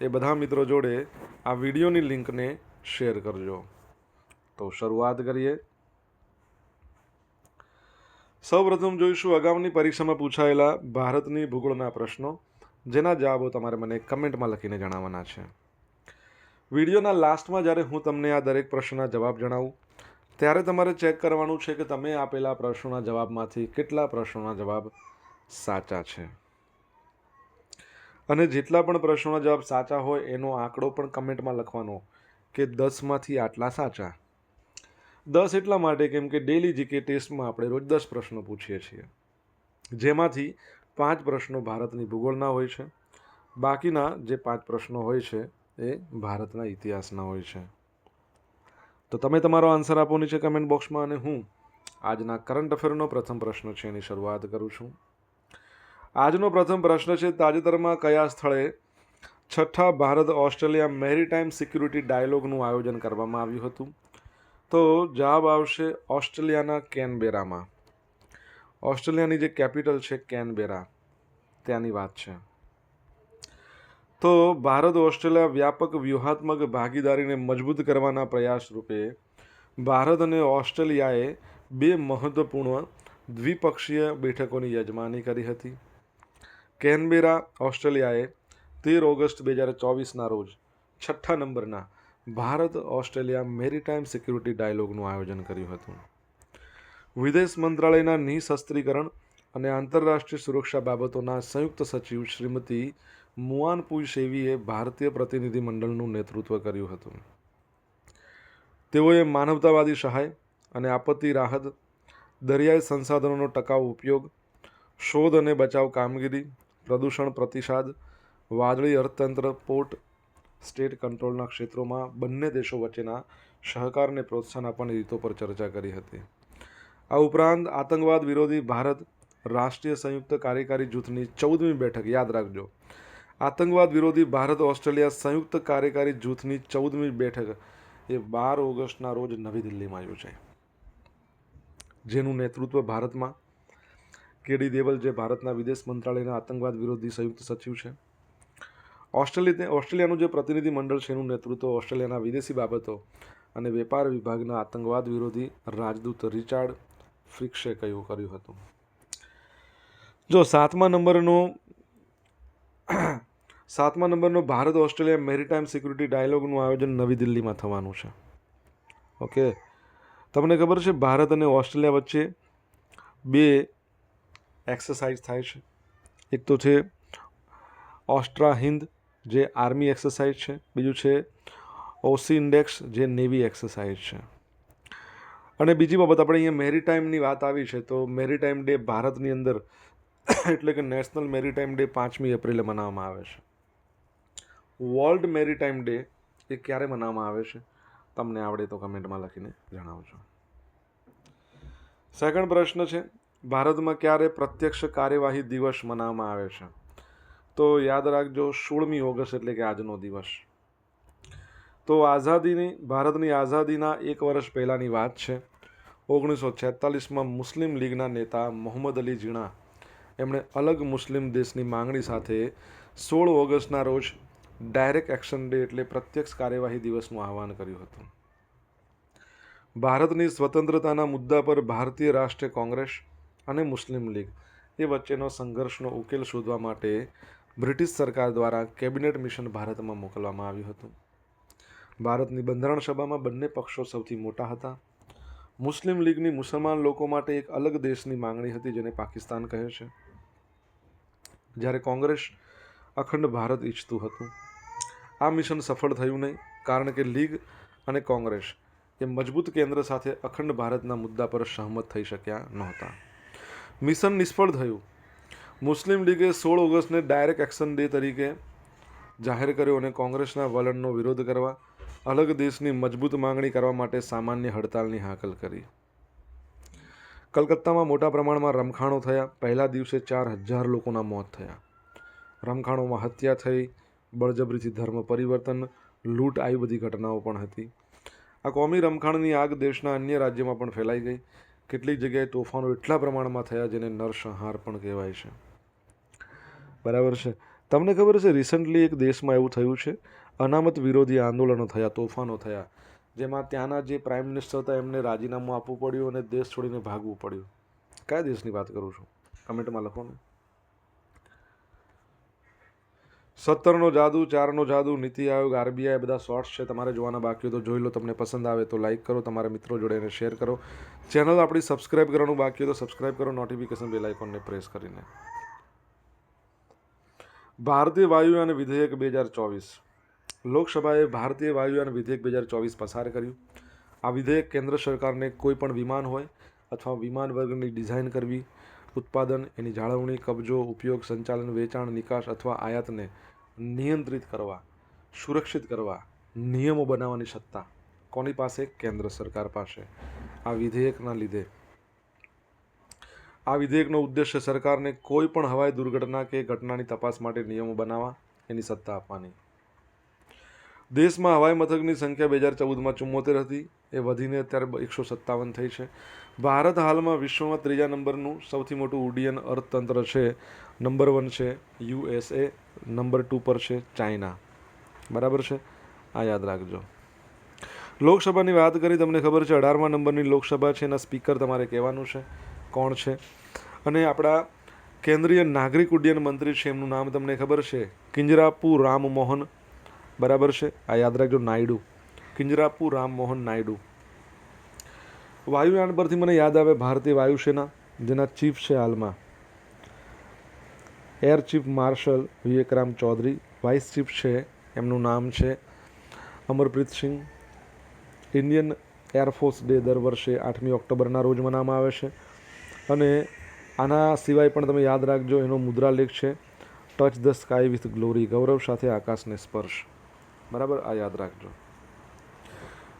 એ બધા મિત્રો જોડે આ વિડીયોની લિંકને શેર કરજો. તો શરૂઆત કરીએ. સૌપ્રથમ જોઈશું અગાઉની પરીક્ષામાં પૂછાયેલા ભારતની ભૂગોળના પ્રશ્નો, જેના જવાબો તમારે મને કમેન્ટમાં લખીને જણાવવાના છે. વિડીયોના લાસ્ટમાં જ્યારે હું તમને આ દરેક પ્રશ્નના જવાબ જણાવું, ત્યારે તમારે ચેક કરવાનું છે કે તમે આપેલા પ્રશ્નોના જવાબમાંથી કેટલા પ્રશ્નોના જવાબ સાચા છે. અને જેટલા પણ પ્રશ્નોના જવાબ સાચા હોય, એનો આંકડો પણ કમેન્ટમાં લખવાનો કે દસમાંથી આટલા સાચા. દસ એટલા માટે કેમ કે ડેલી જીકે ટેસ્ટમાં આપણે રોજ દસ પ્રશ્નો પૂછીએ છીએ. જેમાંથી પાંચ પ્રશ્નો ભારતની ભૂગોળના હોય છે. બાકીના જે પાંચ પ્રશ્નો હોય છે, એ ભારતના ઇતિહાસના હોય છે. તો તમે તમારો આન્સર આપો નીચે કમેન્ટ બોક્સમાં અને હું આજના કરંટ અફેરનો પ્રથમ પ્રશ્ન છે એની શરૂઆત કરું છું. આજનો પ્રથમ પ્રશ્ન છે, તાજેતરમાં કયા સ્થળે છઠ્ઠા ભારત ઓસ્ટ્રેલિયા મેરીટાઈમ સિક્યુરિટી ડાયલોગનું આયોજન કરવામાં આવ્યું હતું? તો જવાબ આવશે ઓસ્ટ્રેલિયાના કેનબેરામાં. ઓસ્ટ્રેલિયાની જે કેપિટલ છે, કેનબેરા. ત્યાંની વાત છે. તો ભારત ઓસ્ટ્રેલિયા વ્યાપક વ્યૂહાત્મક ભાગીદારીને મજબૂત કરવાના પ્રયાસ રૂપે ભારત અને ઓસ્ટ્રેલિયાએ બે મહત્વપૂર્ણ દ્વિપક્ષીય બેઠકોની યજમાની કરી હતી. કેનબેરા, ઓસ્ટ્રેલિયાએ તેર ઓગસ્ટ બે હજાર ચોવીસના રોજ છઠ્ઠા નંબરના ભારત ઓસ્ટ્રેલિયા મેરીટાઈમ સિક્યુરિટી ડાયલોગનું આયોજન કર્યું હતું. વિદેશ મંત્રાલયના નિઃશસ્ત્રીકરણ અને આંતરરાષ્ટ્રીય સુરક્ષા બાબતોના સંયુક્ત સચિવ શ્રીમતી મુઆન શેવીએ ભારતીય પ્રતિનિધિમંડળનું નેતૃત્વ કર્યું હતું. તેઓએ માનવતાવાદી સહાય અને આપત્તિ રાહત, દરિયાઈ સંસાધનોનો ટકાઉ ઉપયોગ, શોધ અને બચાવ કામગીરી પ્રદૂષણ પ્રતિસાદ, વાદળી અર્થતંત્ર, પોર્ટ, સ્ટેટ કંટ્રોલના ક્ષેત્રોમાં બંને દેશો વચ્ચેના સહકારને પ્રોત્સાહન આપવાની રીતો પર ચર્ચા કરી હતી. આ ઉપરાંત આતંકવાદ વિરોધી ભારત રાષ્ટ્રીય સંયુક્ત કાર્યકારી જૂથની ચૌદમી બેઠક, યાદ રાખજો. આતંકવાદ વિરોધી ભારત ઓસ્ટ્રેલિયા સંયુક્ત કાર્યકારી જૂથની ચૌદમી બેઠક એ બાર ઓગસ્ટના રોજ નવી દિલ્હીમાં યોજાઈ. જેનું નેતૃત્વ ભારતમાં કેડી દેવલ જે ભારતના વિદેશ મંત્રાલયના આતંકવાદ વિરોધી સંયુક્ત સચિવ છે. ઓસ્ટ્રેલિયા ઓસ્ટ્રેલિયાનું જે પ્રતિનિધિ મંડળ છે એનું નેતૃત્વ ઓસ્ટ્રેલિયાના વિદેશી બાબતો અને વેપાર વિભાગના આતંકવાદ વિરોધી રાજદૂત રિચાર્ડ ફ્રિક્સે કયું કર્યું હતું. જો સાતમા નંબરનો સાતમા નંબરનો ભારત ઓસ્ટ્રેલિયા મેરીટાઈમ સિક્યુરિટી ડાયલોગનું આયોજન નવી દિલ્હીમાં થવાનું છે. ઓકે? તમને ખબર છે, ભારત અને ઓસ્ટ્રેલિયા વચ્ચે બે એક્સરસાઇઝ થાય છે. એક તો છે ઓસ્ટ્રા હિન્દ જે આર્મી એક્સરસાઇઝ છે. બીજું છે ઓસી ઇન્ડેક્સ જે નેવી એક્સરસાઇઝ છે. અને બીજી બાબત આપણે અહીંયા મેરીટાઈમની વાત આવી છે તો મેરીટાઈમ ડે ભારતની અંદર એટલે કે નેશનલ મેરીટાઈમ ડે પાંચમી એપ્રિલે મનાવવામાં આવે છે. વર્લ્ડ મેરીટાઈમ ડે એ ક્યારે મનાવવામાં આવે છે? તમને આવડે તો કમેન્ટમાં લખીને જણાવજો. સેકન્ડ પ્રશ્ન છે ભારતમાં ક્યારે પ્રત્યક્ષ કાર્યવાહી દિવસ મનાવવામાં આવે છે? તો યાદ રાખજો, સોળમી ઓગસ્ટ એટલે કે આજનો દિવસ. તો આઝાદીની, ભારતની આઝાદીના એક વર્ષ પહેલાંની વાત છે. ઓગણીસો છેતાલીસમાં મુસ્લિમ લીગના નેતા મોહમ્મદ અલી જીણા એમણે અલગ મુસ્લિમ દેશની માંગણી સાથે સોળ ઓગસ્ટના રોજ ડાયરેક્ટ એક્શન ડે એટલે પ્રત્યક્ષ કાર્યવાહી દિવસનું આહવાન કર્યું હતું. ભારતની સ્વતંત્રતાના મુદ્દા પર ભારતીય રાષ્ટ્રીય કોંગ્રેસ અને મુસ્લિમ લીગ. એ વચ્ચેનો સંઘર્ષનો ઉકેલ શોધવા માટે બ્રિટિશ સરકાર દ્વારા કેબિનેટ મિશન ભારતમાં મોકલવામાં આવ્યું હતું. ભારતની બંધારણ સભામાં બંને પક્ષો સૌથી મોટા હતા. મુસ્લિમ લીગની મુસલમાન લોકો માટે એક અલગ દેશની માંગણી હતી જેને પાકિસ્તાન કહે છે. જ્યારે કોંગ્રેસ અખંડ ભારત ઈચ્છતું હતું. આ મિશન સફળ થયું નહીં, કારણ કે લીગ અને કોંગ્રેસ એ મજબૂત કેન્દ્ર સાથે અખંડ ભારતના મુદ્દા પર સહમત થઈ શક્યા નહોતા. મિશન નિષ્ફળ થયું. મુસ્લિમ લીગે સોળ ઓગસ્ટને ડાયરેક્ટ એક્શન ડે તરીકે જાહેર કર્યો અને કોંગ્રેસના વલણનો વિરોધ કરવા, અલગ દેશની મજબૂત માંગણી કરવા માટે સામાન્ય હડતાલની હાકલ કરી. કલકત્તામાં મોટા પ્રમાણમાં રમખાણો થયા. પહેલા દિવસે ચાર હજાર લોકોના મોત થયા. રમખાણોમાં હત્યા થઈ, બળજબરીથી ધર્મ પરિવર્તન, લૂંટ આવી બધી ઘટનાઓ પણ હતી. આ કોમી રમખાણની આગ દેશના અન્ય રાજ્યોમાં પણ ફેલાઈ ગઈ. કેટલીક જગ્યાએ તોફાનો એટલા પ્રમાણમાં થયા જેને નરસંહાર પણ કહેવાય છે. બરાબર છે. તમને ખબર છે રિસન્ટલી એક દેશમાં એવું થયું છે, અનામત વિરોધી આંદોલનો થયા, તોફાનો થયા, જેમાં ત્યાંના જે પ્રાઇમ મિનિસ્ટર હતા એમને રાજીનામું આપવું પડ્યું અને દેશ છોડીને ભાગવું પડ્યું. કયા દેશની વાત કરું છું? કમેન્ટમાં લખો ને. સત્તરનો જાદુ, ચારનો જાદુ, નીતિ આયોગ, આરબીઆઈ બધા શોર્ટ્સ છે. તમારે જોવાના બાકી હોય તો જોઈ લો. તમને પસંદ આવે તો લાઇક કરો. તમારા મિત્રો જોડે એને શેર કરો. ચેનલ આપણી સબસ્ક્રાઇબ કરવાનું બાકી હોય તો સબસ્ક્રાઇબ કરો. નોટિફિકેશન બેલ આઇકોનને પ્રેસ કરીને. ભારતીય વાયુયાન વિધેયક બે હજાર ચોવીસ. લોકસભાએ ભારતીય વાયુયાન વિધેયક બે હજાર ચોવીસ પસાર કર્યું. આ વિધેયક કેન્દ્ર સરકારને કોઈ પણ વિમાન હોય અથવા વિમાન વર્ગની ડિઝાઇન કરવી ઉત્પાદન, એની જાળવણી, કબજો, ઉપયોગ, સંચાલન, વેચાણ, નિકાસ અથવા આયાતને નિયંત્રિત કરવા, સુરક્ષિત કરવા, નિયમો બનાવવાની સત્તા કોની પાસે? કેન્દ્ર સરકાર પાસે. આ વિધેયકના લીધે. આ વિધેયકનો ઉદ્દેશ્ય સરકારને કોઈ પણ હવાઈ દુર્ઘટના કે ઘટનાની તપાસ માટે નિયમો બનાવવા, એની સત્તા આપવાની. દેશમાં હવાઈ મથકની સંખ્યા બે હજાર ચૌદમાં ચુમ્મોતેર હતી. એ વધીને અત્યારે એકસો સત્તાવન થઈ છે. ભારત હાલમાં વિશ્વમાં ત્રીજા નંબરનું સૌથી મોટું ઉડ્ડયન અર્થતંત્ર છે. નંબર વન છે યુએસએ નંબર ટુ પર છે ચાઇના. બરાબર છે? આ યાદ રાખજો. લોકસભાની વાત કરી, તમને ખબર છે અઢારમા નંબરની લોકસભા છે, એના સ્પીકર તમારે કહેવાનું છે. કોણ છે? અને આપણા કેન્દ્રીય નાગરિક ઉડ્ડયન મંત્રી છે, એમનું નામ તમને ખબર છે? કિંજરાપુ રામમોહન બરાબર છે? આ યાદ રાખજો, નાયડુ. કિંજરાપુ રામમોહન નાયડુ. વાયુયાન પરથી મને યાદ આવે ભારતીય વાયુસેના, જેના ચીફ છે હાલમાં. Air chief marshal Vivekram Chaudhari, vice chief છે, એમનું નામ છે Amarpreet Singh. Indian air force day દર વર્ષે આઠમી ઓક્ટોબરના રોજ મનાવવામાં આવે છે. અને આના સિવાય પણ તમે યાદ રાખજો, એનો મુદ્રાલેખ છે, touch the sky with glory ગૌરવ સાથે આકાશને સ્પર્શ. બરાબર? આ યાદ રાખજો.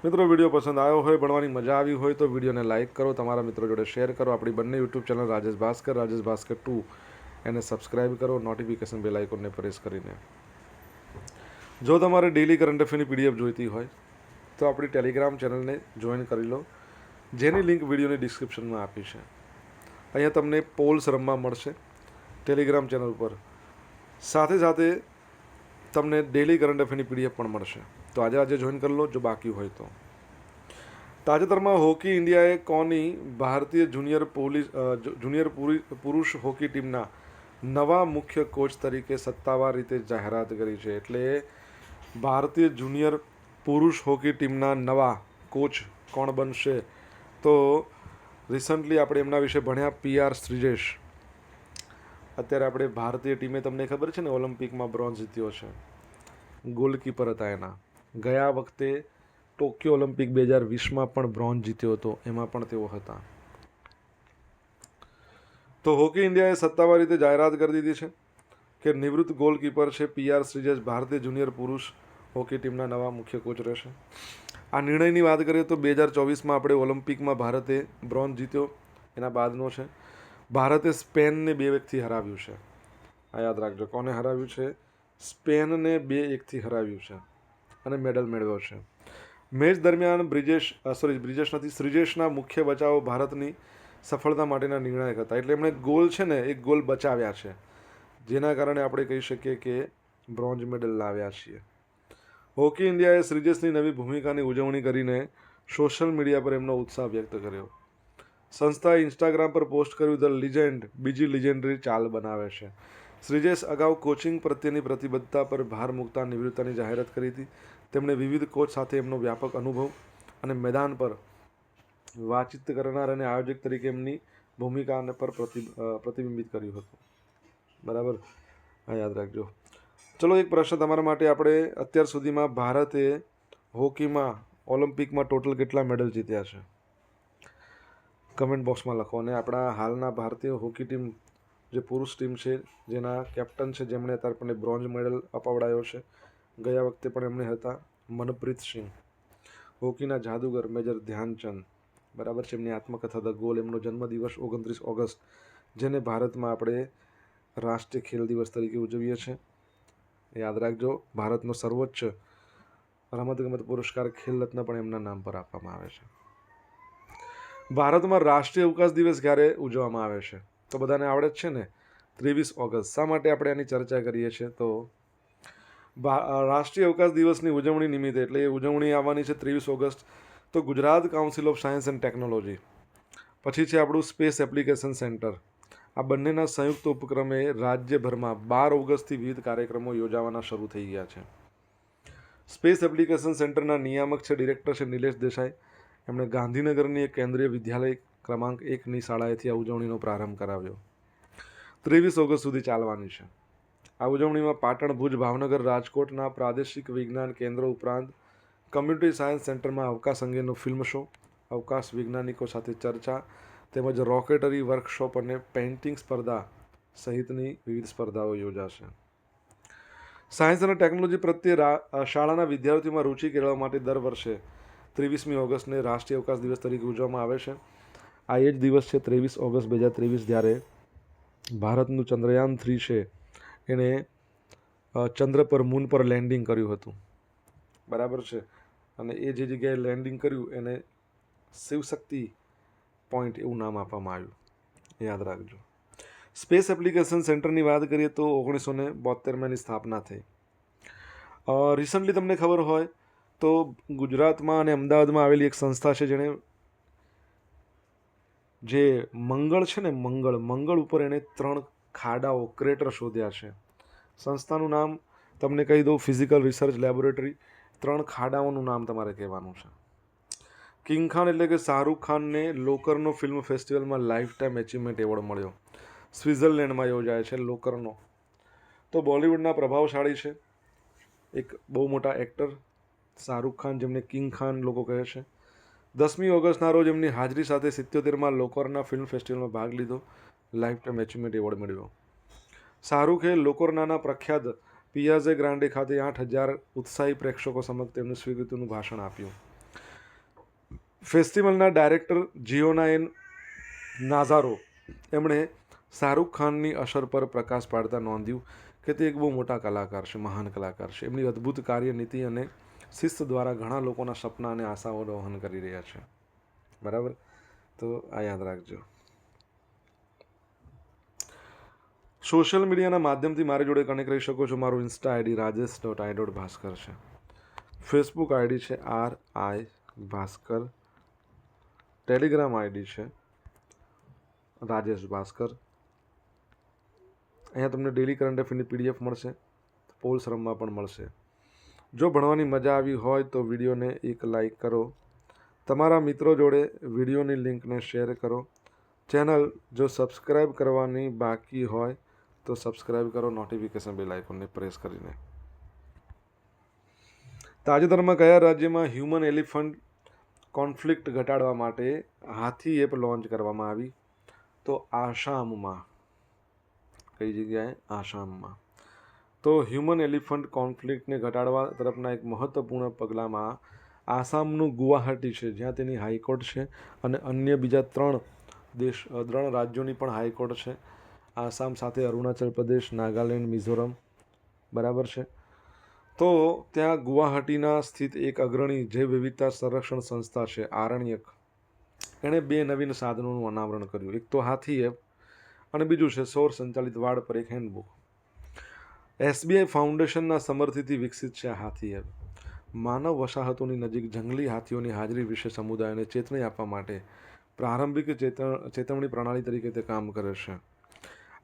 મિત્રો, વીડિયો પસંદ આવ્યો હોય, ભણવાની મજા આવી હોય તો વિડીયોને લાઇક કરો, તમારા મિત્રો જોડે શેર કરો. આપણી બંને YouTube channel Rajesh Bhaskar Rajesh Bhaskar two. એને સબસ્ક્રાઇબ કરો, નોટિફિકેશન બેલ આઇકોનને પ્રેસ કરીને. જો તમારે ડેલી કરંટ અફેરની પીડીએફ જોઈતી હોય, તો આપણી ટેલિગ્રામ ચેનલને જોઈન કરી લો. જેની લિંક વિડીયોની ડિસ્ક્રિપ્શનમાં આપી છે. અહીંયા તમને પોલ્સ રમવા મળશે. ટેલિગ્રામ ચેનલ પર સાથે સાથે તમને ડેલી કરંટ અફેરની પીડીએફ પણ મળશે. તો આજે આજે જોઈન કરી લો, જો બાકી હોય તો. તાજેતરમાં હોકી ઇન્ડિયાએ કોની ભારતીય જુનિયર પોલીસ જુનિયર પુરુષ હોકી ટીમના નવા મુખ્ય કોચ તરીકે સત્તાવાર રીતે જાહેરાત કરી છે. એટલે ભારતીય જુનિયર પુરુષ હોકી ટીમના નવા કોચ કોણ બનશે? તો રિસન્ટલી આપણે એમના વિશે ભણ્યા પીઆર શ્રીજેશ. અત્યારે આપણે ભારતીય ટીમે તમને ખબર છે ને, ઓલિમ્પિકમાં બ્રોન્ઝ જીત્યો છે. ગોલકીપર હતા એના. ગયા વખતે ટોક્યો ઓલિમ્પિક બે હજાર વીસમાં પણ બ્રોન્ઝ જીત્યો હતો, એમાં પણ તેઓ હતા. તો હોકી ઇન્ડિયાએ સત્તાવાર રીતે જાહેરાત કરી દીધી છે કે નિવૃત્ત ગોલકીપર છે પીઆર શ્રીજેશ, ભારતીય જુનિયર પુરુષ હોકી ટીમના નવા મુખ્ય કોચ રહેશે. આ નિર્ણયની વાત કરીએ તો બે હજાર ચોવીસમાં આપણે ઓલિમ્પિકમાં ભારતે બ્રોન્ઝ જીત્યો, એના બાદનો છે. ભારતે સ્પેનને બે એકથી હરાવ્યું છે. આ યાદ રાખજો કોને હરાવ્યું છે? સ્પેનને બે એકથી હરાવ્યું છે અને મેડલ મેળવ્યો છે. મેચ દરમિયાન બ્રિજેશ સોરી બ્રિજેશ નથી, શ્રીજેશના મુખ્ય બચાવો ભારતની સફળતા માટેના નિર્ણાયક હતા. એટલે એમણે ગોલ છે ને, એક ગોલ બચાવ્યા છે. જેના કારણે આપણે કહી શકીએ કે બ્રોન્ઝ મેડલ લાવ્યા છીએ. હોકી ઇન્ડિયાએ શ્રીજેશની નવી ભૂમિકાની ઉજવણી કરીને સોશિયલ મીડિયા પર એમનો ઉત્સાહ વ્યક્ત કર્યો. સંસ્થાએ ઇન્સ્ટાગ્રામ પર પોસ્ટ કર્યું, ધ લિજેન્ડ બીજી લિજેન્ડરી ચાલ બનાવે છે. શ્રીજેશ અગાઉ કોચિંગ પ્રત્યેની પ્રતિબદ્ધતા પર ભાર મૂકતા નિવૃત્તાની જાહેરાત કરી હતી. તેમણે વિવિધ કોચ સાથે એમનો વ્યાપક અનુભવ અને મેદાન પર વાતચીત કરનાર અને આયોજક તરીકે એમની ભૂમિકાને પર પ્રતિ પ્રતિબિંબિત કર્યું હતું. બરાબર? હા, યાદ રાખજો. ચલો, એક પ્રશ્ન તમારા માટે આપણે અત્યાર સુધીમાં ભારતે હોકીમાં ઓલિમ્પિકમાં ટોટલ કેટલા મેડલ જીત્યા છે? કમેન્ટ બોક્સમાં લખો અને આપણા હાલના ભારતીય હોકી ટીમ જે પુરુષ ટીમ છે, જેના કેપ્ટન છે, જેમણે અત્યારે પણ બ્રોન્ઝ મેડલ અપાવડાયો છે, ગયા વખતે પણ એમણે હતા મનપ્રીત સિંહ. હોકીના જાદુગર મેજર ધ્યાનચંદ. બરાબર છે, એમની આત્મકથા ધ ગોલ, એમનો જન્મદિવસ ઓગણત્રીસ ઓગસ્ટ, જેને ભારતમાં આપણે રાષ્ટ્રીય ખેલ દિવસ તરીકે ઉજવીએ છીએ. યાદ રાખજો, ભારતનો સર્વોચ્ચ રમતગમત પુરસ્કાર ખેલ રત્ન પણ એમના નામ પર આપવામાં આવે છે. ભારતમાં રાષ્ટ્રીય અવકાશ દિવસ ક્યારે ઉજવવામાં આવે છે? તો બધાને આવડે જ છે ને? ત્રેવીસ ઓગસ્ટ. શા માટે આપણે આની ચર્ચા કરીએ છીએ? તો રાષ્ટ્રીય અવકાશ દિવસની ઉજવણી નિમિત્તે, એટલે એ ઉજવણી આવવાની છે ત્રેવીસ ઓગસ્ટ, તો Gujarat council of science and technology પછી છે આપણું સ્પેસ એપ્લિકેશન સેન્ટર આ બંનેના સંયુક્ત ઉપક્રમે રાજ્યભરમાં બાર ઓગસ્ટથી વિવિધ કાર્યક્રમો યોજાવાના શરૂ થઈ ગયા છે. સ્પેસ એપ્લિકેશન સેન્ટરના નિયામક છે ડિરેક્ટર છે નિલેશ દેસાઈ. એમણે ગાંધીનગરની એક કેન્દ્રીય વિદ્યાલય ક્રમાંક એકની શાળાએથી આ ઉજવણીનો પ્રારંભ કરાવ્યો. ત્રેવીસ ઓગસ્ટ સુધી ચાલવાની છે. આ ઉજવણીમાં પાટણ, ભુજ, ભાવનગર, રાજકોટના પ્રાદેશિક વિજ્ઞાન કેન્દ્રો ઉપરાંત કમ્યુનિટી સાયન્સ સેન્ટરમાં અવકાશ અંગેનો ફિલ્મ શો, અવકાશ વૈજ્ઞાનિકો સાથે ચર્ચા તેમજ રોકેટરી વર્કશોપ અને પેઇન્ટિંગ સ્પર્ધા સહિતની વિવિધ સ્પર્ધાઓ યોજાશે. સાયન્સ અને ટેકનોલોજી પ્રત્યે શાળાના વિદ્યાર્થીઓમાં રુચિ કેળવવા માટે દર વર્ષે ત્રેવીસમી ઓગસ્ટને રાષ્ટ્રીય અવકાશ દિવસ તરીકે ઉજવવામાં આવે છે. આ એ જ દિવસ છે ત્રેવીસ ઓગસ્ટ બે હજાર ત્રેવીસ જ્યારે ભારતનું ચંદ્રયાન થ્રી છે. એણે ચંદ્ર પર, મૂન પર લેન્ડિંગ કર્યું હતું. બરાબર છે? અને એ જે જગ્યાએ લેન્ડિંગ કર્યું, એને શિવશક્તિ પોઈન્ટ એવું નામ આપવામાં આવ્યું. યાદ રાખજો. સ્પેસ એપ્લિકેશન સેન્ટરની વાત કરીએ તો ઓગણીસો ને બોતેરમાં સ્થાપના થઈ. રિસન્ટલી તમને ખબર હોય તો ગુજરાતમાં અને અમદાવાદમાં આવેલી એક સંસ્થા છે જેણે જે મંગળ છે ને મંગળ મંગળ ઉપર એણે ત્રણ ખાડાઓ ક્રેટર શોધ્યા છે. સંસ્થાનું નામ તમને કહી દઉં ફિઝિકલ રિસર્ચ લેબોરેટરી ત્રણ ખાડાઓનું નામ તમારે કહેવાનું છે. કિંગ ખાન એટલે કે શાહરૂખ ખાનને લોકરનો ફિલ્મ ફેસ્ટિવલમાં લાઈફ ટાઈમ એચિવમેન્ટ એવોર્ડ મળ્યો. સ્વિટ્ઝરલેન્ડમાં યોજાય છે લોકરનો. તો બોલિવૂડના પ્રભાવશાળી છે એક બહુ મોટા એક્ટર શાહરૂખ ખાન જેમને કિંગ ખાન લોકો કહે છે. દસમી ઓગસ્ટના રોજ એમની હાજરી સાથે સિત્યોતેરમાં લોકોરના ફિલ્મ ફેસ્ટિવલમાં ભાગ લીધો. લાઈફ ટાઈમ એચિવમેન્ટ એવોર્ડ મેળવ્યો. શાહરૂખે લોકોરનાના પ્રખ્યાત પિયાઝે ગ્રાન્ડે ખાતે આઠ હજાર ઉત્સાહી પ્રેક્ષકો સમક્ષ તેમનું સ્વીકૃતિનું ભાષણ આપ્યું. ફેસ્ટિવલના ડાયરેક્ટર જીઓના એન નાઝારો એમણે શાહરૂખ ખાનની અસર પર પ્રકાશ પાડતા નોંધ્યું કે તે એક બહુ મોટા કલાકાર છે, મહાન કલાકાર છે. એમની અદ્ભુત કાર્યનીતિ અને શિસ્ત દ્વારા ઘણા લોકોના સપના અને આશાઓનું વહન કરી રહ્યા છે. બરાબર? તો આ યાદ રાખજો. સોશિયલ મીડિયાના માધ્યમથી મારી જોડે કનેક્ટ રહી શકો છો. મારું insta ID Rajesh dot I dot Bhaskar છે. ફેસબુક આઈડી છે R I Bhaskar. Telegram ID છે રાજેશ ભાસ્કર. અહીંયા તમને ડેલી કરંટ અફેરની પીડીએફ મળશે. પોલ્સ રમવા પણ મળશે. જો ભણવાની મજા આવી હોય તો વિડીયોને એક લાઈક કરો. તમારા મિત્રો જોડે વિડીયોની લિંકને શેર કરો. ચેનલ જો સબસ્ક્રાઈબ કરવાની બાકી હોય તો સબસ્ક્રાઈબ કરો, નોટિફિકેશન બેલ આઇકોનને પ્રેસ કરીને. તાજેતરમાં કયા રાજ્યમાં હ્યુમન એલિફન્ટ કોન્ફ્લિક્ટ ઘટાડવા માટે હાથી એપ લોન્ચ કરવામાં આવી? તો આસામમાં. કઈ જગ્યાએ? આસામમાં. તો હ્યુમન એલિફન્ટ કોન્ફ્લિક્ટને ઘટાડવા તરફના એક મહત્ત્વપૂર્ણ પગલાંમાં આસામનું ગુવાહાટી છે, જ્યાં તેની હાઈકોર્ટ છે અને અન્ય બીજા ત્રણ દેશ ત્રણ રાજ્યોની પણ હાઈકોર્ટ છે. આસામ સાથે અરુણાચલ પ્રદેશ, નાગાલેન્ડ, મિઝોરમ બરાબર છે. તો ત્યાં ગુવાહાટીના સ્થિત એક અગ્રણી જૈવ વિવિધતા સંરક્ષણ સંસ્થા છે, આરણ્યક. એણે બે નવીન સાધનોનું અનાવરણ કર્યું. એક તો હાથી એપ અને બીજું છે સૌર સંચાલિત વાડ પર એક હેન્ડબુક એસબીઆઈ ફાઉન્ડેશનના સમર્થિથી વિકસિત છે આ હાથી એપ માનવ વસાહતોની નજીક જંગલી હાથીઓની હાજરી વિશે સમુદાયને ચેતવણી આપવા માટે પ્રારંભિક ચેતણ ચેતવણી પ્રણાલી તરીકે તે કામ કરે છે.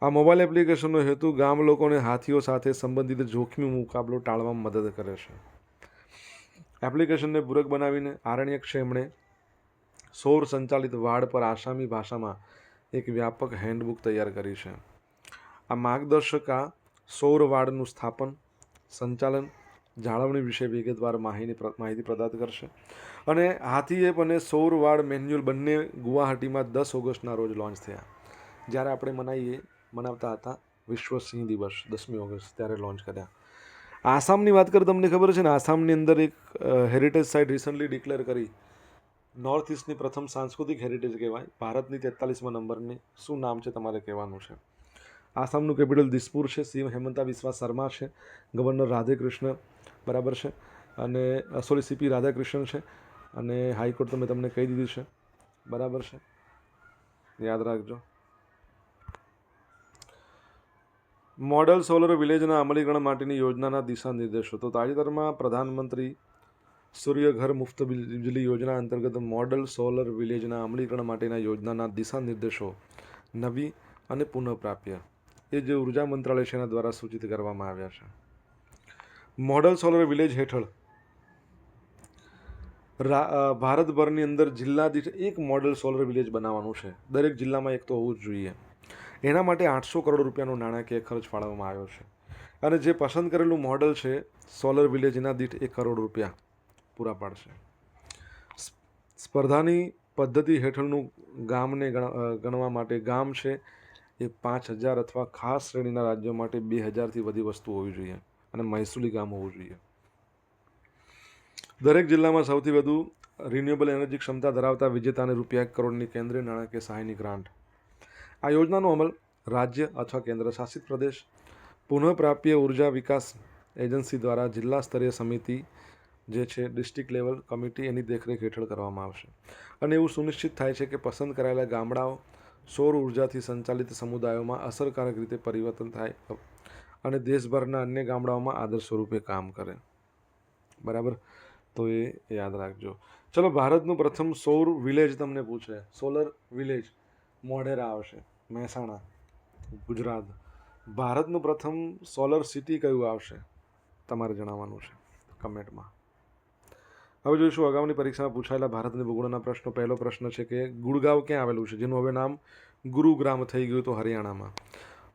આ મોબાઈલ એપ્લિકેશનનો હેતુ ગામ લોકોને હાથીઓ સાથે સંબંધિત જોખમી મુકાબલો ટાળવામાં મદદ કરે છે. એપ્લિકેશનને પૂરક બનાવીને આરણ્ય ક્ષેમણે સૌર સંચાલિત વાડ પર આસામી ભાષામાં એક વ્યાપક હેન્ડબુક તૈયાર કરી છે. આ માર્ગદર્શકા સૌર વાડનું સ્થાપન, સંચાલન, જાળવણી વિશે વિગતવાર માહિતી માહિતી પ્રદાન કરશે. અને હાથીએપ અને સૌર વાડ મેન્યુઅલ બંને ગુવાહાટીમાં દસ ઓગસ્ટના રોજ લોન્ચ થયા. જ્યારે આપણે મનાવીએ મનાવતા હતા, વિશ્વ સિંહ દિવસ, દસમી ઓગસ્ટ, ત્યારે લોન્ચ કર્યા. આસામની વાત કરીએ તમને ખબર છે ને, આસામની અંદર એક હેરિટેજ સાઇટ રિસન્ટલી ડિક્લેર કરી. નોર્થ ઇસ્ટની પ્રથમ સાંસ્કૃતિક હેરિટેજ કહેવાય. ભારતની તેતાલીસમાં નંબરની. શું નામ છે તમારે કહેવાનું છે? આસામનું કેપિટલ દિસપુર છે, સીએમ હેમંતા બિસ્વા શર્મા છે, ગવર્નર રાધેકૃષ્ણ બરાબર છે અને સોરી સીપી રાધાકૃષ્ણ છે અને હાઈકોર્ટ તો મેં તમને કહી દીધું છે, બરાબર છે. યાદ રાખજો. મોડલ સોલર વિલેજના અમલીકરણ માટેની યોજનાના દિશા નિર્દેશો તો તાજેતરમાં પ્રધાનમંત્રી સૂર્ય ઘર મુફ્ત વીજળી યોજના અંતર્ગત મોડલ સોલર વિલેજના અમલીકરણ માટેના યોજનાના દિશા નિર્દેશો નવી અને પુનઃપ્રાપ્ય. એ જે ઊર્જા મંત્રાલય છે એના દ્વારા સૂચિત કરવામાં આવ્યા છે. મોડલ સોલર વિલેજ હેઠળ ભારતભરની અંદર જિલ્લા દીઠ એક મોડલ સોલર વિલેજ બનાવવાનું છે. દરેક જિલ્લામાં એક તો હોવું જ જોઈએ. એના માટે આઠસો કરોડ રૂપિયાનો નાણાકીય ખર્ચ ફાળવવામાં આવ્યો છે. અને જે પસંદ કરેલું મોડલ છે, સોલર વિલેજના દીઠ એક કરોડ રૂપિયા પૂરા પાડશે. સ્પ- સ્પર્ધાની પદ્ધતિ હેઠળનું ગામને ગણ- ગણવા માટે ગામ છે એ પાંચ હજાર અથવા ખાસ શ્રેણીના રાજ્યો માટે બે હજારથી વધી વસ્તુ હોવી જોઈએ અને મહેસૂલી કામ હોવું જોઈએ. દરેક જિલ્લામાં સૌથી વધુ રિન્યુએબલ એનર્જી ક્ષમતા ધરાવતા વિજેતાને રૂપિયા એક કરોડની કેન્દ્રીય નાણાકીય સહાયની ગ્રાન્ટ. આ યોજનાનો અમલ રાજ્ય અથવા કેન્દ્ર શાસિત પ્રદેશ, પુનઃપ્રાપ્ય ઊર્જા વિકાસ એજન્સી દ્વારા જિલ્લા સ્તરીય સમિતિ જે છે, ડિસ્ટ્રિક્ટ લેવલ કમિટી એની દેખરેખ હેઠળ કરવામાં આવશે. અને એવું સુનિશ્ચિત થાય છે કે પસંદ કરાયેલા ગામડાઓ સૌર ઉર્જાથી સંચાલિત સમુદાયોમાં અસરકારક રીતે પરિવર્તન થાય અને દેશભરના અન્ય ગામડાઓમાં આદર્શ સ્વરૂપે કામ કરે. બરાબર? તો એ યાદ રાખજો. ચલો, ભારતનું પ્રથમ સૌર વિલેજ તમને પૂછે. સોલર વિલેજ મોઢેરા આવશે. મહેસાણા, ગુજરાત. ભારતનું પ્રથમ સોલર સિટી કયું આવશે? તમારે જણાવવાનું છે કમેન્ટમાં. હવે જોઈશું અગાઉની પરીક્ષામાં પૂછાયેલા ભારતની ભૂગોળના પ્રશ્નો. પહેલો પ્રશ્ન છે કે ગુડગાંવ ક્યાં આવેલું છે? જેનું હવે નામ ગુરુગ્રામ થઈ ગયું તો હરિયાણામાં.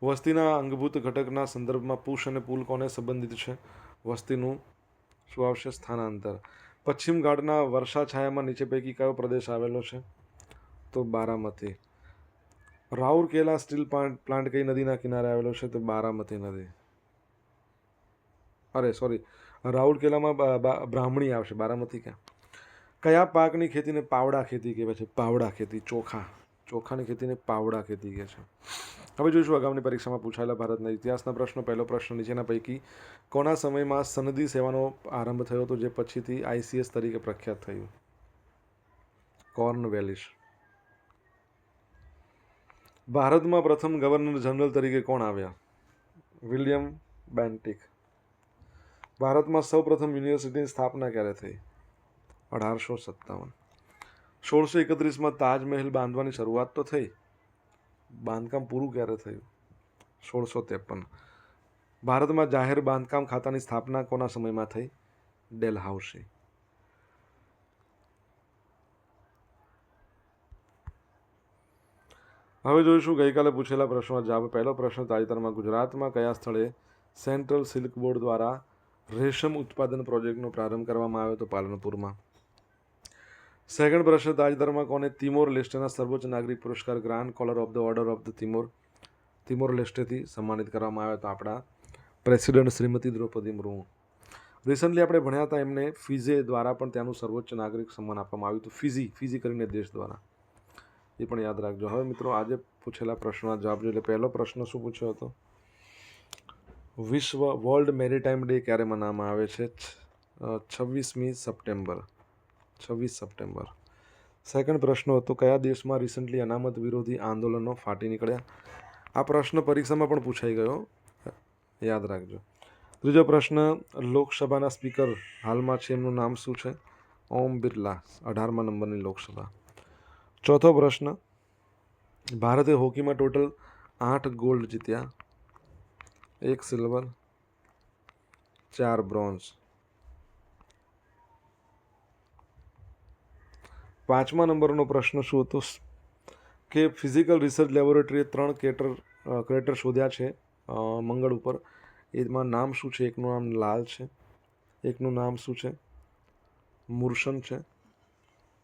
વસ્તીના અંગભૂત ઘટકના સંદર્ભમાં પુશ અને પુલ કોને સંબંધિત છે? વસ્તીનું શું આવશે? સ્થાનાંતર. પશ્ચિમ ઘાટના વર્ષા છાયામાં નીચે પૈકી કયો પ્રદેશ આવેલો છે? તો Baramati. Rourkela steel plant plant કઈ નદીના કિનારે આવેલો છે? તો બારામતી નદી. અરે સોરી રાઉરકેલામાં બ્રાહ્મણી આવશે, બારામતી ક્યાં? કયા પાકની ખેતીને પાવડા ખેતી કહેવાય છે? પાવડા ખેતી, ચોખા. ચોખાની ખેતીને પાવડા ખેતી કહે છે. હવે જોઈશું અગાઉની પરીક્ષામાં પૂછાયેલા ભારતના ઇતિહાસના પ્રશ્નો. પહેલો પ્રશ્ન નીચેના પૈકી, કોના સમયમાં સનદી સેવાનો આરંભ થયો હતો જે પછીથી આઈસીએસ તરીકે પ્રખ્યાત થયું? કોર્ન વેલિશ ભારતમાં પ્રથમ ગવર્નર જનરલ તરીકે કોણ આવ્યા? William Bentinck. ભારતમાં સૌપ્રથમ યુનિવર્સિટીની સ્થાપના ક્યારે થઈ? અઢારસો સત્તાવન. સોળસો એકત્રીસમાં તાજમહેલ બાંધવાની શરૂઆત તો થઈ. બાંધકામ પૂરું ક્યારે થયું? સોળસો ત્રેપન. ભારતમાં જાહેર બાંધકામ ખાતાની સ્થાપના કોના સમયમાં થઈ? ડેલહાઉસી. હવે જોઈશું ગઈકાલે પૂછેલા પ્રશ્નો જવાબ. પહેલો પ્રશ્ન તાજેતરમાં ગુજરાતમાં કયા સ્થળે સેન્ટ્રલ સિલ્ક બોર્ડ દ્વારા રેશમ ઉત્પાદન પ્રોજેક્ટનો પ્રારંભ કરવામાં આવ્યો હતો પાલનપુરમાં. સેકન્ડ પ્રશ્ન, તાજેતરમાં કોને તિમોર લેસ્ટેના સર્વોચ્ચ નાગરિક પુરસ્કાર grand collar of the order of the Timor Timor લેસ્ટેથી સન્માનિત કરવામાં આવ્યો હતો આપણા પ્રેસિડેન્ટ શ્રીમતી દ્રૌપદી મુર્મુ. રિસન્ટલી આપણે ભણ્યા હતા, એમને ફિઝે દ્વારા પણ ત્યાંનું સર્વોચ્ચ નાગરિક સન્માન આપવામાં આવ્યું હતું ફિઝી ફિઝી કરીને દેશ દ્વારા. એ પણ યાદ રાખજો. હવે મિત્રો, આજે પૂછેલા પ્રશ્નના જવાબ જોઈએ, એટલે પહેલો પ્રશ્ન શું પૂછ્યો હતો? વિશ્વ વર્લ્ડ મેરીટાઈમ ડે ક્યારે મનાવવામાં આવે છે? છવ્વીસમી સપ્ટેમ્બર. છવ્વીસ સપ્ટેમ્બર. સેકન્ડ પ્રશ્ન હતો, કયા દેશમાં રિસન્ટલી અનામત વિરોધી આંદોલનો ફાટી નીકળ્યા? આ પ્રશ્ન પરીક્ષામાં પણ પૂછાઈ ગયો. યાદ રાખજો. ત્રીજો પ્રશ્ન, લોકસભાના સ્પીકર હાલમાં છે, એમનું નામ શું છે? ઓમ બિરલા, અઢારમા નંબરની લોકસભા. ચોથો પ્રશ્ન, ભારતે હોકીમાં ટોટલ આઠ ગોલ્ડ જીત્યા. એક સિલ્વર ચાર બ્રોન્ઝ પાંચમા નંબરનો પ્રશ્ન શું હતો? કે ફિઝિકલ રિસર્ચ લેબોરેટરીએ ત્રણ કેટર ક્રેટર શોધ્યા છે મંગળ ઉપર. એમાં નામ શું છે? એકનું નામ લાલ છે, એકનું નામ શું છે? મુર્શન છે,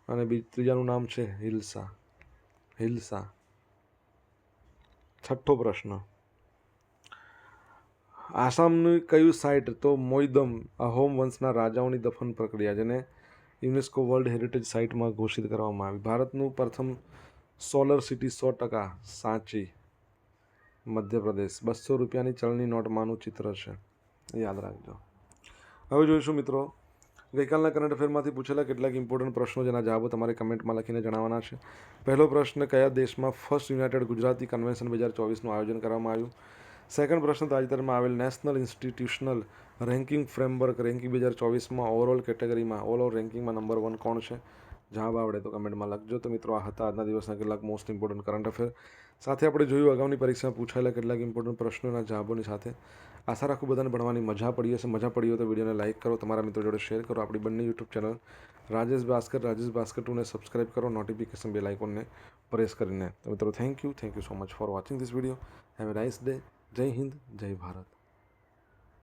અને બીજ ત્રીજાનું નામ છે હિલ્સા હિલ્સા. છઠ્ઠો પ્રશ્ન. આસામની કયું સાઇટ તો મોઈદમ હોમ વંશના રાજાઓની દફન પ્રક્રિયા જેને યુનેસ્કો વર્લ્ડ હેરિટેજ સાઇટમાં ઘોષિત કરવામાં આવી. ભારતનું પ્રથમ સોલર સિટી સો ટકા, સાંચી, મધ્યપ્રદેશ. બસો રૂપિયાની ચલણી નોટમાંનું ચિત્ર છે. યાદ રાખજો. હવે જોઈશું મિત્રો, ગઈકાલના કરંટ અફેરમાંથી પૂછેલા કેટલાક ઇમ્પોર્ટન્ટ પ્રશ્નો જેના જવાબો તમારે કમેન્ટમાં લખીને જણાવવાના છે. પહેલો પ્રશ્ન, કયા દેશમાં ફર્સ્ટ યુનાઇટેડ ગુજરાતી કન્વેન્શન બે હજાર ચોવીસનું આયોજન કરવામાં આવ્યું? સેકન્ડ પ્રશ્ન તાજેતરમાં આવેલ national institutional ranking framework ranking બે હજાર ચોવીસમાં ઓવરઓલ કેટેગરીમાં ઓલ ઓવર રેન્કિંગમાં નંબર વન કોણ છે? જવાબ આવડે તો કમેન્ટમાં લખજો. તો મિત્રો, આ હતા આજના દિવસના કેટલાક મોસ્ટ ઇમ્પોર્ટન્ટ કરંટ અફેર સાથે આપણે જોયું, અગાઉની પરીક્ષામાં પૂછાયેલા કેટલાક ઇમ્પોર્ટન્ટ પ્રશ્નોના જવાબોની સાથે આશા રાખું બધાને ભણવાની મજા પડી હશે. મજા પડી હોય તો વિડીયોને લાઇક કરો, તમારા મિત્રો જોડે શેર કરો. આપણી બંને યુટ્યુબ ચેનલ રાજેશ ભાસ્કર રાજેશ ભાસ્કર ટુને સબસ્ક્રાઇબ કરો. નોટિફિકેશન બેલ આઇકોનને પ્રેસ કરીને. તો મિત્રો thank you thank you so much for watching this video have a nice day જય હિન્દ જય ભારત.